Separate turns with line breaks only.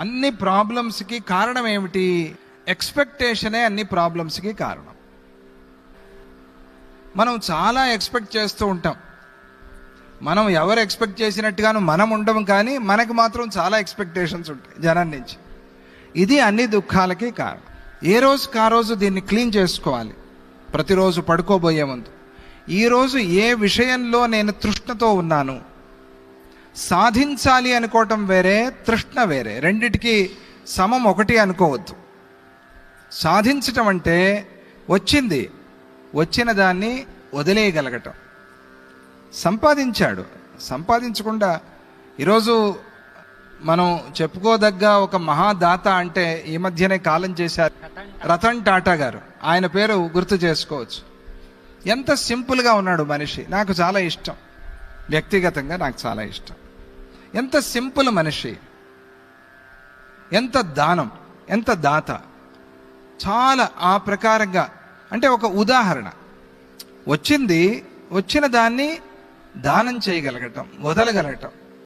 అన్ని ప్రాబ్లమ్స్కి కారణం ఏమిటి? ఎక్స్పెక్టేషనే అన్ని ప్రాబ్లమ్స్కి కారణం. మనం చాలా ఎక్స్పెక్ట్ చేస్తూ ఉంటాం. మనం ఎవరు ఎక్స్పెక్ట్ చేసినట్టుగాను మనం ఉండము కానీ మనకు మాత్రం చాలా ఎక్స్పెక్టేషన్స్ ఉంటాయి జనం నుంచి. ఇది అన్ని దుఃఖాలకి కారణం. ఏ రోజుకి ఆ రోజు దీన్ని క్లీన్ చేసుకోవాలి? ప్రతిరోజు పడుకోబోయే ముందు. ఈరోజు ఏ విషయంలో నేను తృష్ణతో ఉన్నాను? సాధించాలి అనుకోవటం వేరే తృష్ణ వేరే. రెండిటికి సమం ఒకటి అనుకోవద్దు. సాధించటం అంటే వచ్చింది వచ్చిన దాన్ని వదిలేయగలగటం. సంపాదించాడు. సంపాదించకుండా ఈరోజు మనం చెప్పుకోదగ్గ ఒక మహాదాత అంటే ఈ మధ్యనే కాలం చేశారు రతన్ టాటా గారు. ఆయన పేరు గుర్తు చేసుకోవచ్చు. ఎంత సింపుల్గా ఉన్నాడు మనిషి. నాకు చాలా ఇష్టం. వ్యక్తిగతంగా నాకు చాలా ఇష్టం. ఎంత సింపుల్ మనిషి ఎంత దానం ఎంత దాత. చాలా ఆ ప్రకారంగా అంటే ఒక ఉదాహరణ. వచ్చింది వచ్చిన దాన్ని దానం చేయగలగటం వదలగలగటం.